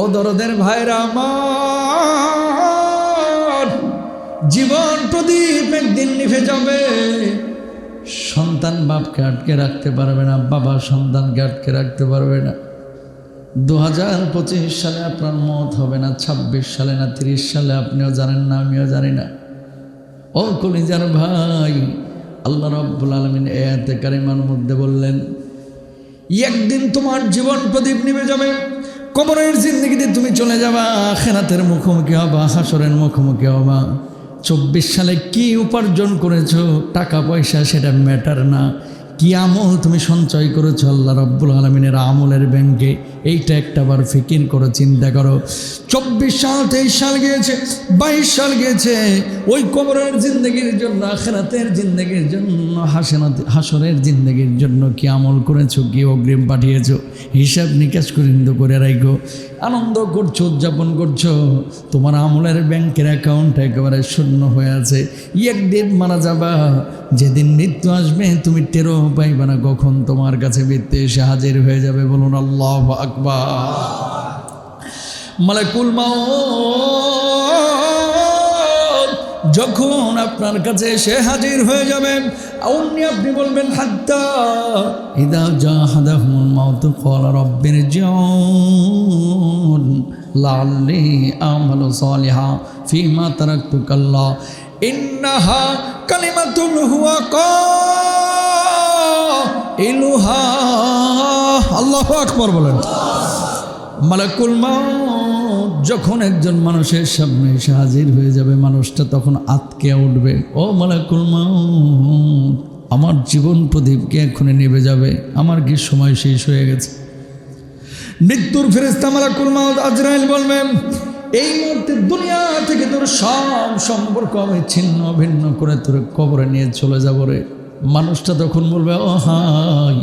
ও দরদের ভাইরা আমার, জীবন প্রদীপ একদিন নিভে যাবে। সন্তান বাপকে আটকে রাখতে পারবে না, বাবা সন্তানকে আটকে রাখতে পারবে না। দু হাজার পঁচিশ সালে আপনার মত হবে না, ছাব্বিশ সালে না, তিরিশ সালে, আপনিও জানেন না, আমিও জানি না। ও কলিজার ভাই, আল্লাহ রব্বুল আলমিন এতে কারিমার মধ্যে বললেন, একদিন তোমার জীবন প্রদীপ নিভে যাবে। কবরের জিন্দগিতে তুমি চলে যাবা খেরাতের মুখোমুখি হবা, হাসরের মুখোমুখি হবা। চব্বিশ সালে কি উপার্জন করেছ, টাকা পয়সা সেটা ম্যাটার না। কি আমল তুমি সঞ্চয় করেছ আল্লাহ রব্বুল আলমিনের আমলের ব্যাংকে। এইটা একটা একটাবার ফিকির করো চিন্তা করো। চব্বিশ সাল, তেইশ সাল গিয়েছে, বাইশ সাল গিয়েছে। ওই কবরের জিন্দগির জন্য, আখেরাতের জিন্দগির জন্য, হাসেনাত হাসরের জিন্দগির জন্য কি আমল করেছ, কি অগ্রিম পাঠিয়েছো? হিসাব নিকাশ করে করে রাখো আনন্দ করছ, উদযাপন করছ, তোমার আমলের ব্যাংকের অ্যাকাউন্ট একেবারে শূন্য হয়ে আছে। একদিন মারা যাবা, যেদিন মৃত্যু আসবে, তুমি টেরো পাইবে না কখন তোমার কাছে মৃত্যু এসে হাজির হয়ে যাবে, বলুন আল্লাহ আকবা মালাকুল মাউত। যখন আপনার কাছে সে হাজির হয়ে যাবেন অমনি আপনি বলবেন, হাত্তা ইদা জাহাদাহুল মাউত, ক্বালা রাব্বির জিউন লাআল্লি আমালু সালিহা, ফিমা তারাকতু কাল্লা ইন্নাহা কালিমাতুল হুয়া কাইলুহা। আল্লাহু আকবার বলেন। মালাকুল মাউত। যখন একজন মানুষের সামনে এসে হাজির হয়ে যাবে, মানুষটা তখন আতকে উঠবে। ও মালাকুল মাউত, আমার জীবন প্রদীপকে এক্ষুনি নেবে যাবে? আমার কি সময় শেষ হয়ে গেছে? মৃত্যুর ফেরেস্তা মালাকুল মাউত আজরাইল বলবেন, এই মুহূর্তে দুনিয়া থেকে তোর সব সম্পর্ক আমি ছিন্ন ভিন্ন করে তোর কবরে নিয়ে চলে যাব রে। মানুষটা তখন বলবে, ও হাই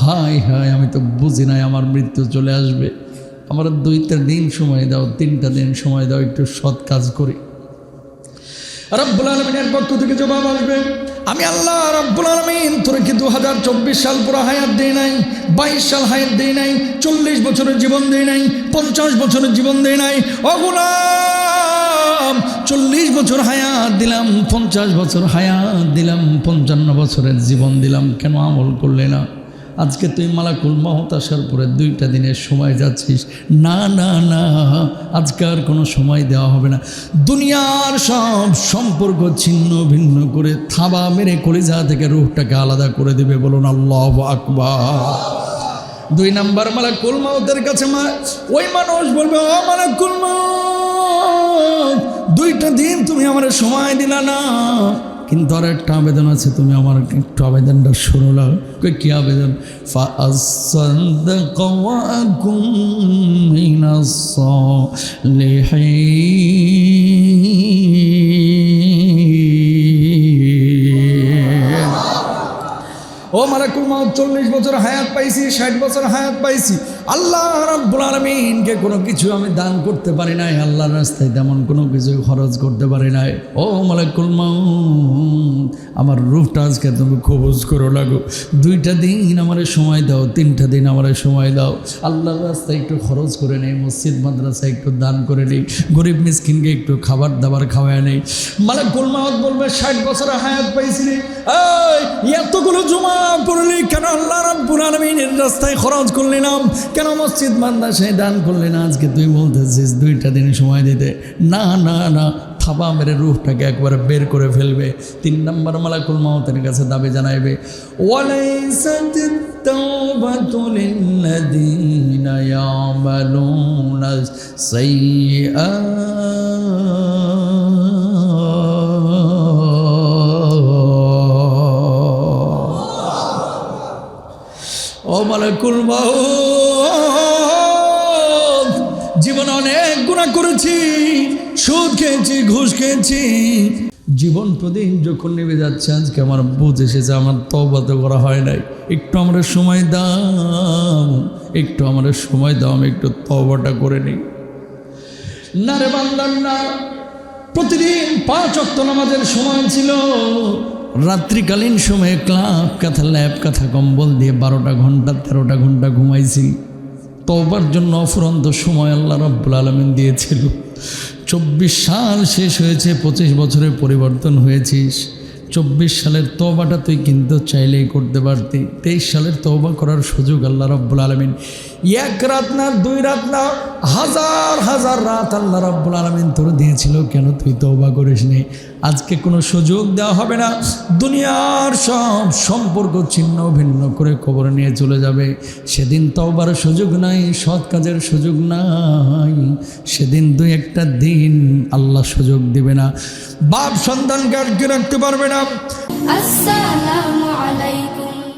হাই হাই, আমি তো বুঝি নাই আমার মৃত্যু চলে আসবে। আমার দুইটা দিন সময় দাও, তিনটা দিন সময় দাও, একটু সৎ কাজ করি। রব্বুল আলমিনের পক্ষ থেকে জবাব আসবে, আমি আল্লাহ রব্বুল আলমিন তোর কি দু হাজার চব্বিশ সাল পুরো হায়াত দেই নাই, বাইশ সাল হায়াত দেই নাই, চল্লিশ বছরের জীবন দিই নাই, পঞ্চাশ বছরের জীবন দেই নাই অগুলাম চল্লিশ বছর হায়াত দিলাম, পঞ্চাশ বছর হায়াত দিলাম, পঞ্চান্ন বছরের জীবন দিলাম, কেন আমল করলে না? আজকে তুই মালাকুল মহত আসার পরে দুইটা দিনের সময় যাচ্ছিস। না না না, আজকে আর কোনো সময় দেওয়া হবে না। দুনিয়ার সব সম্পর্ক ছিন্ন ভিন্ন করে থাবা মেরে কলিজা থেকে রুহটাকে আলাদা করে দিবে বলুন আল্লাহ আকবার। দুই নাম্বার, মালাকুল মাউতের কাছে মা ওই মানুষ বলবে, ও মালাকুল মাউত দুইটা দিন তুমি আমার সময় দিলা না। কিন্তু আর একটা আবেদন আছে তুমি আমার একটু আবেদনটা শুনো না কি আবেদন ও মালাকুল মাউত, চল্লিশ বছর হায়াত পাইছি, ষাট বছর হায়াত পাইছি। আল্লাহ রাব্বুল আলমিনকে কোনো কিছু আমি দান করতে পারি নাই, আল্লাহর রাস্তায় তেমন কোনো কিছু খরচ করতে পারি নাই। ও মালাকুল আমার রূপটা আজকে তুমি খোঁজ করো লাগো দুইটা দিন আমার সময় দাও, তিনটা দিন আমার সময় দাও। আল্লাহর রাস্তায় একটু খরচ করে নেই, মসজিদ মাদ্রাসা একটু দান করে নেই, গরিব মিসকিনকে একটু খাবার দাবার খাওয়ায় নেই। মালাকুল মাউত বলবে, ষাট বছর হায়াত পাইছিলি এতগুলো জমা রাস্তায় খরচ করলি না কেন মসজিদ মাদ্রাসায় দান করলি না আজকে তুই বলতেছিস দুইটা দিন সময় দিতে না না না থাবা মেরে রুহটাকে একবার বের করে ফেলবে তিন নম্বর মালাকুল মাহতের কাছে দাবি জানাইবে ওয়ালাইসাত التوبة للذين يعملون السيئات ও মালাকুল জীবন অনেক গুণা করেছি, সুদ খেয়েছি, ঘুষ খেয়েছি। জীবন প্রতিদিন যখন নেমে যাচ্ছে, আজকে আমার বুঝ এসেছে, আমার তবা তো করা হয় নাই। একটু আমরা সময় দাম একটু আমরা সময় দাও, আমি একটু তবাটা করে নিই। না রে বান্দার না প্রতিদিন পাঁচ অক্ত নামাজের সময় ছিল রাত্রিকালীন সময়ে ক্লাব, কাঁথা ল্যাব, কাঁথা কম্বল দিয়ে বারোটা ঘণ্টা, তেরোটা ঘণ্টা ঘুমাইছি তবার জন্য অফুরন্ত সময় আল্লাহ রব্বুল আলমিন দিয়েছিল। চব্বিশ সাল শেষ হয়েছে, পঁচিশ বছরে পরিবর্তন হয়েছিস। চব্বিশ সালের তওবাটা তুই কিন্তু চাইলেই করতে পারতি। তেইশ সালের তওবা করার সুযোগ আল্লাহ রব্বুল আলমিন। এক রাত না, দুই রাত না হাজার হাজার রাত আল্লাহ রব্বুল আলমিন তোর দিয়েছিল, কেন তুই তওবা করিস নি? আজকে কোনো সুযোগ দেওয়া হবে না। দুনিয়ার সব সম্পর্ক ছিন্ন ভিন্ন করে কবর নিয়ে চলে যাবে। সেদিন তওবার সুযোগ নাই, সৎ কাজের সুযোগ নাই। সেদিন দুই একটা দিন আল্লাহ সুযোগ দিবে না। বাপ সন্তানকে আটকে রাখতে পারবে না? আসসালামু আলাইকুম।